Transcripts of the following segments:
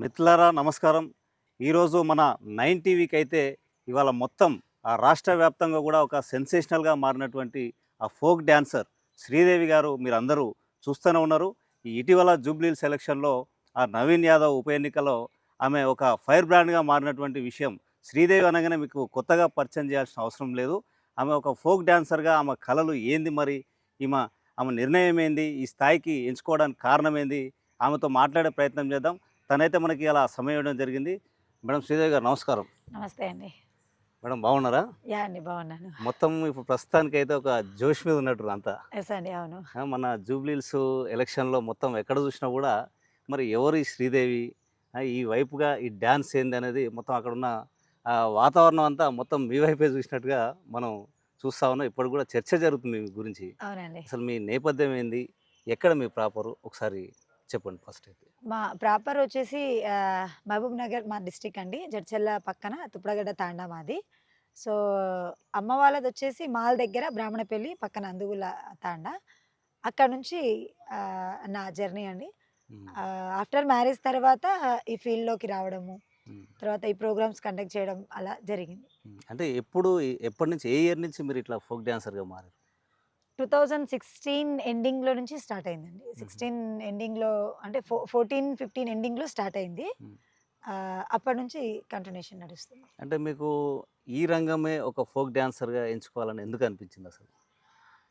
మిత్రులారా నమస్కారం. ఈరోజు మన నైన్ టీవీకి అయితే ఇవాళ మొత్తం ఆ రాష్ట్ర వ్యాప్తంగా కూడా ఒక సెన్సేషనల్గా మారినటువంటి ఆ ఫోక్ డ్యాన్సర్ శ్రీదేవి గారు మీరందరూ చూస్తూనే ఉన్నారు. ఈ ఇటీవల జూబ్లీ సెలక్షన్లో ఆ నవీన్ యాదవ్ ఉప ఎన్నికలో ఆమె ఒక ఫైర్ బ్రాండ్గా మారినటువంటి విషయం శ్రీదేవి అనగానే మీకు కొత్తగా పరిచయం చేయాల్సిన అవసరం లేదు. ఆమె ఒక ఫోక్ డ్యాన్సర్గా ఆమె కళలు ఏంది మరి? ఈమె ఆమె నిర్ణయం ఏంది? ఈ స్థాయికి ఎంచుకోవడానికి కారణం ఏంది? ఆమెతో మాట్లాడే ప్రయత్నం చేద్దాం. తనైతే మనకి అలా సమయం ఇవ్వడం జరిగింది. మేడం శ్రీదేవి గారు నమస్కారం. నమస్తే అండి. మేడం బాగున్నారా? యా అండి బాగున్నాను. మొత్తం ఇప్పుడు ప్రస్తుతానికి అయితే ఒక జోష్ మీద ఉన్నట్టు అంతా. ఎస్ అండి అవును. మన జూబ్లీల్స్ ఎలక్షన్లో మొత్తం ఎక్కడ చూసినా కూడా మరి ఎవరు ఈ శ్రీదేవి? ఈ వైపుగా ఈ డ్యాన్స్ ఏంది అనేది మొత్తం అక్కడ ఉన్న వాతావరణం అంతా మొత్తం మీ వైపే చూసినట్టుగా మనం చూస్తా ఉన్నాం. ఇప్పుడు కూడా చర్చ జరుగుతుంది మీ గురించి. అవునండి. అసలు మీ నేపథ్యం ఏంది? ఎక్కడ మీ ప్రాపరు? ఒకసారి చెప్పండి ఫస్ట్ అయితే. మా ప్రాపర్ వచ్చేసి మహబూబ్ నగర్ మా డిస్టిక్ అండి. జడ్చెల్ల పక్కన తుప్పడగడ్డ తాండా మాది. సో అమ్మ వాళ్ళది వచ్చేసి మాల్ దగ్గర బ్రాహ్మణపల్లి పక్కన అందుగుల తాండా. అక్కడ నుంచి నా జర్నీ అండి. ఆఫ్టర్ మ్యారేజ్ తర్వాత ఈ ఫీల్డ్లోకి రావడము తర్వాత ఈ ప్రోగ్రామ్స్ కండక్ట్ చేయడం అలా జరిగింది. అంటే ఎప్పుడు ఎప్పటి నుంచి ఏ ఇయర్ నుంచి మీరు ఇట్లా ఫోక్ డాన్సర్గా మారారు? టూ థౌజండ్ సిక్స్టీన్ ఎండింగ్లో నుంచి స్టార్ట్ అయిందండి. సిక్స్టీన్ ఎండింగ్లో అంటే ఫో ఫోర్టీన్ ఫిఫ్టీన్ ఎండింగ్లో స్టార్ట్ అయింది. అప్పటి నుంచి కంటిన్యూషన్ నడుస్తుంది. అంటే మీకు ఈ రంగమే ఒక ఫోక్ డాన్సర్గా ఎంచుకోవాలని ఎందుకు అనిపించింది అసలు?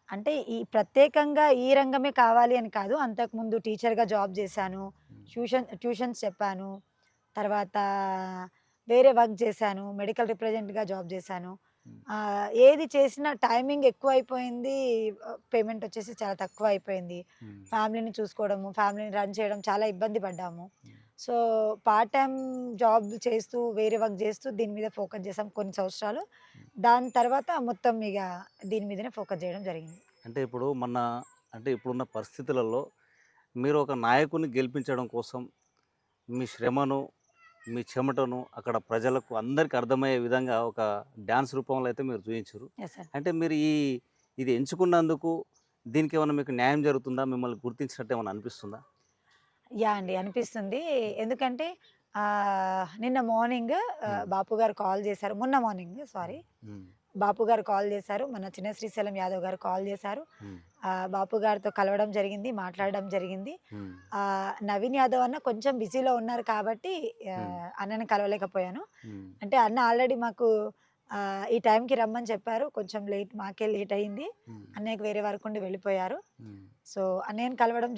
అంటే ఈ ప్రత్యేకంగా ఈ రంగమే కావాలి అని కాదు అంతకుముందు టీచర్గా జాబ్ చేశాను ట్యూషన్ ట్యూషన్స్ చెప్పాను తర్వాత వేరే వర్క్ చేశాను మెడికల్ రిప్రజెంట్గా జాబ్ చేశాను. ఏది చేసినా టైమింగ్ ఎక్కువ అయిపోయింది పేమెంట్ వచ్చేసి చాలా తక్కువ అయిపోయింది ఫ్యామిలీని చూసుకోవడము ఫ్యామిలీని రన్ చేయడం చాలా ఇబ్బంది పడ్డాము. సో పార్ట్ టైం జాబ్ చేస్తూ వేరే వర్క్ చేస్తూ దీని మీద ఫోకస్ చేసాం కొన్ని సంవత్సరాలు. దాని తర్వాత మొత్తం ఇక దీని మీదనే ఫోకస్ చేయడం జరిగింది. అంటే ఇప్పుడు మన అంటే ఇప్పుడున్న పరిస్థితులలో మీరు ఒక నాయకుని గెలిపించడం కోసం మీ శ్రమను మీ చెమటను అక్కడ ప్రజలకు అందరికీ అర్థమయ్యే విధంగా ఒక డ్యాన్స్ రూపంలో అయితే మీరు చూపించారు అంటే మీరు ఈ ఇది ఎంచుకున్నందుకు దీనికి ఏమైనా మీకు న్యాయం జరుగుతుందా? మిమ్మల్ని గుర్తించినట్టు ఏమైనా అనిపిస్తుందా? యా అండి అనిపిస్తుంది. ఎందుకంటే నిన్న మార్నింగ్ Hmm. బాపు గారు కాల్ చేశారు. మొన్న మార్నింగ్ సారీ. ఉమ్, బాపు గారు కాల్ చేశారు. మన చిన్న శ్రీశైలం యాదవ్ గారు కాల్ చేశారు. బాపు గారితో కలవడం జరిగింది మాట్లాడడం జరిగింది. నవీన్ యాదవ్ అన్న కొంచెం బిజీలో ఉన్నారు కాబట్టి. అన్నని కలవలేకపోయాను. అంటే అన్న ఆల్రెడీ మాకు ఈ టైంకి రమ్మని చెప్పారు. కొంచెం లేట్ మాకే లేట్ అయింది. అన్నయ్యకి వేరే వరకు ఉండి వెళ్ళిపోయారు. సో అన్నయ్యని కలవడం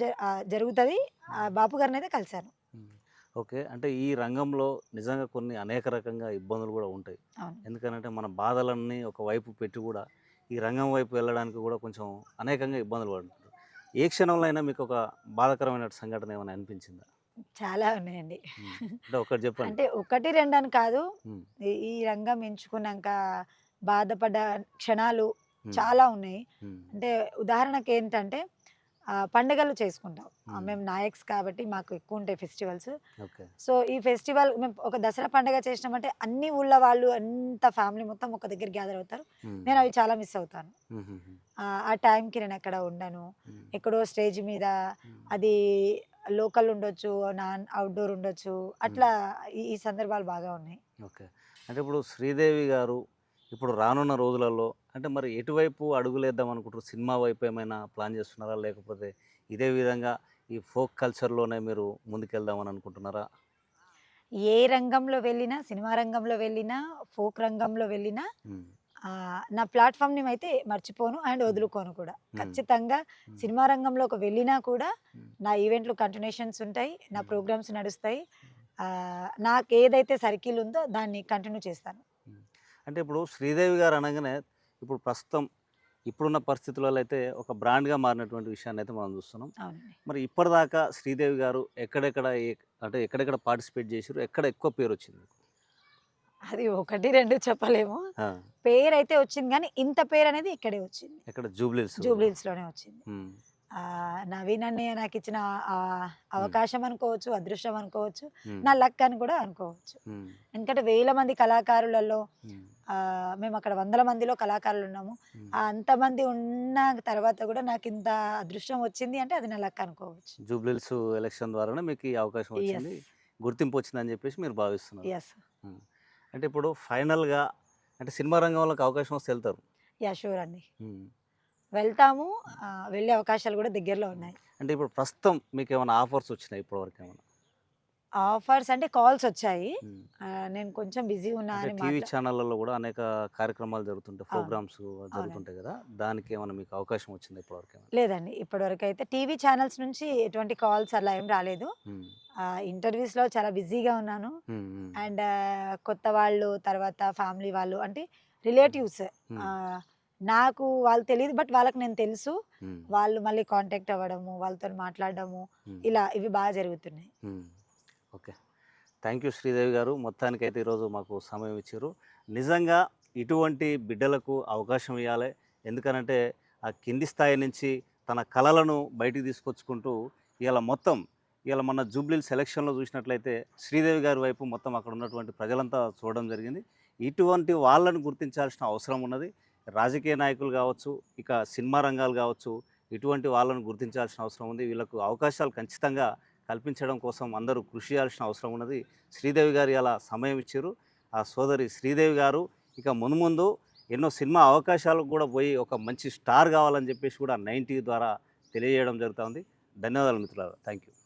జరుగుతుంది. బాపు గారిని అయితే కలిశాను. ఓకే. అంటే ఈ రంగంలో నిజంగా కొన్ని అనేక రకంగా ఇబ్బందులు కూడా ఉంటాయి. ఎందుకంటే మన బాధలన్నీ ఒక వైపు పెట్టి కూడా ఈ రంగం వైపు వెళ్ళడానికి కూడా కొంచెం అనేకంగా ఇబ్బందులు పడుతుంటారు. ఏ క్షణంలో అయినా మీకు ఒక బాధాకరమైన సంఘటన ఏమైనా అనిపించిందా? చాలా ఉన్నాయండి. అంటే ఒకటి చెప్పండి. అంటే ఒకటి రెండు అని కాదు. ఈ- రంగం ఎంచుకున్నాక బాధపడ్డ క్షణాలు. చాలా ఉన్నాయి. అంటే ఉదాహరణకి ఏంటంటే పండుగలు చేసుకుంటాం మ్మ్. నాయక్స్ కాబట్టి మాకు ఎక్కువ ఉంటాయి ఫెస్టివల్స్ ఓకే సో ఈ ఫెస్టివల్ మేము ఒక దసరా పండుగ చేసినామంటే అన్ని ఊళ్ళ వాళ్ళు అంత ఫ్యామిలీ మొత్తం ఒక దగ్గర గ్యాదర్ అవుతారు. నేను అవి చాలా మిస్ అవుతాను. ఆ, టైంకి నేను ఎక్కడ ఉండను. ఎక్కడో స్టేజ్ మీద. అది లోకల్ ఉండొచ్చు నాన్ అవుట్డోర్ ఉండొచ్చు అట్లా ఈ ఈ సందర్భాలు బాగా ఉన్నాయి ఓకే అంటే ఇప్పుడు శ్రీదేవి గారు ఇప్పుడు రానున్న రోజులలో అంటే మరి ఎటువైపు అడుగులేద్దాం అనుకుంటారు సినిమా వైపు ఏమైనా ప్లాన్ చేస్తున్నారా? లేకపోతే ఇదే విధంగా ఈ ఫోక్ కల్చర్లోనే మీరు ముందుకెళ్దామని అనుకుంటున్నారా ఏ రంగంలో వెళ్ళినా సినిమా రంగంలో వెళ్ళినా ఫోక్ రంగంలో వెళ్ళినా నా ప్లాట్ఫామ్ని అయితే మర్చిపోను అండ్ వదులుకోను కూడా. ఖచ్చితంగా సినిమా రంగంలోకి వెళ్ళినా కూడా. నా ఈవెంట్లు కంటిన్యూషన్స్ ఉంటాయి నా. ప్రోగ్రామ్స్ నడుస్తాయి. నాకు ఏదైతే సర్కిల్ ఉందో దాన్ని కంటిన్యూ చేస్తాను. అంటే ఇప్పుడు శ్రీదేవి గారు అనగానే ఇప్పుడు ప్రస్తుతం ఇప్పుడున్న పరిస్థితులలో అయితే ఒక బ్రాండ్గా మారినటువంటి విషయాన్ని అయితే మనం చూస్తున్నాం. మరి ఇప్పటిదాకా శ్రీదేవి గారు ఎక్కడెక్కడ అంటే ఎక్కడెక్కడ పార్టిసిపేట్ చేశారు? ఎక్కడ ఎక్కువ పేరు వచ్చింది? అది ఒకటి రెండు చెప్పలేము. పేరు అయితే వచ్చింది కానీ ఇంత పేరు అనేది ఇక్కడే వచ్చింది. ఎక్కడ? జూబ్లీస్ జూబ్లీస్లోనే వచ్చింది. ఆ, నవీన్ అన్నయ్య నాకు ఇచ్చిన అవకాశం అనుకోవచ్చు అదృష్టం అనుకోవచ్చు నా లక్ అని కూడా అనుకోవచ్చు. ఎందుకంటే వేల మంది కళాకారులలో మేము అక్కడ వందల మందిలో కళాకారులు ఉన్నాము. ఆ అంతమంది ఉన్న తర్వాత కూడా నాకు ఇంత అదృష్టం వచ్చింది అంటే అది నా లక్ అనుకోవచ్చు. జూబ్లీస్ ఎలక్షన్ ద్వారానే మీకు ఈ అవకాశం వచ్చింది. గుర్తింపు వచ్చిందని చెప్పేసి మీరు భావిస్తున్నారు. ఎస్ అంటే ఇప్పుడు ఫైనల్గా అంటే సినిమా రంగంలోకి అవకాశం వస్తే వెళ్తారు. యా షూర్ అండి. వెళ్తాము. వెళ్ళే అవకాశాలు కూడా దగ్గరలో ఉన్నాయి. అంటే ఇప్పుడు ప్రస్తుతం మీకు ఏమైనా ఆఫర్స్ వచ్చినాయి? ఇప్పటివరకు ఏమైనా? ఆఫర్స్ అంటే కాల్స్ వచ్చాయి. నేను కొంచెం బిజీ ఉన్నా అంటే అని టీవీ ఛానళ్ళలో కూడా అనేక కార్యక్రమాలు జరుగుతుంటాయి. ప్రోగ్రామ్స్ జరుగుతుంటాయి కదా దానికి ఏమైనా మీకు అవకాశం వచ్చింది ఇప్పటివరకు లేదండి. ఇప్పటివరకు అయితే టీవీ ఛానల్స్ నుంచి ఎటువంటి కాల్స్ అలా ఏం రాలేదు. ఇంటర్వ్యూస్లో చాలా బిజీగా ఉన్నాను. అండ్ కొత్త వాళ్ళు తర్వాత ఫ్యామిలీ వాళ్ళు అంటే రిలేటివ్స్. నాకు వాళ్ళు తెలియదు బట్ వాళ్ళకి నేను తెలుసు. వాళ్ళు మళ్ళీ కాంటాక్ట్ అవ్వడము వాళ్ళతో మాట్లాడడము. ఇలా ఇవి బాగా జరుగుతున్నాయి. ఓకే. థ్యాంక్ యూ శ్రీదేవి గారు. మొత్తానికి అయితే ఈరోజు మాకు సమయం ఇచ్చారు నిజంగా ఇటువంటి బిడ్డలకు అవకాశం ఇవ్వాలి ఎందుకనంటే ఆ కింది స్థాయి నుంచి తన కళలను బయటికి తీసుకొచ్చుకుంటూ ఇలా మొత్తం ఇలా మన జూబ్లీ సెలక్షన్లో చూసినట్లయితే శ్రీదేవి గారి వైపు మొత్తం అక్కడ ఉన్నటువంటి ప్రజలంతా చూడడం జరిగింది. ఇటువంటి వాళ్ళను గుర్తించాల్సిన అవసరం ఉన్నది. రాజకీయ నాయకులు కావచ్చు ఇక సినిమా రంగాలు కావచ్చు ఇటువంటి వాళ్ళను గుర్తించాల్సిన అవసరం ఉంది. వీళ్ళకు అవకాశాలు ఖచ్చితంగా కల్పించడం కోసం అందరూ కృషి చేయాల్సిన అవసరం ఉన్నది. శ్రీదేవి గారు అలా సమయం ఇచ్చారు. ఆ సోదరి శ్రీదేవి గారు ఇక మున్ముందు ఎన్నో సినిమా అవకాశాలకు కూడా పోయి ఒక మంచి స్టార్ కావాలని చెప్పేసి కూడా నైన్టీ ద్వారా తెలియజేయడం జరుగుతుంది ధన్యవాదాలు మిత్రులారా. Thank you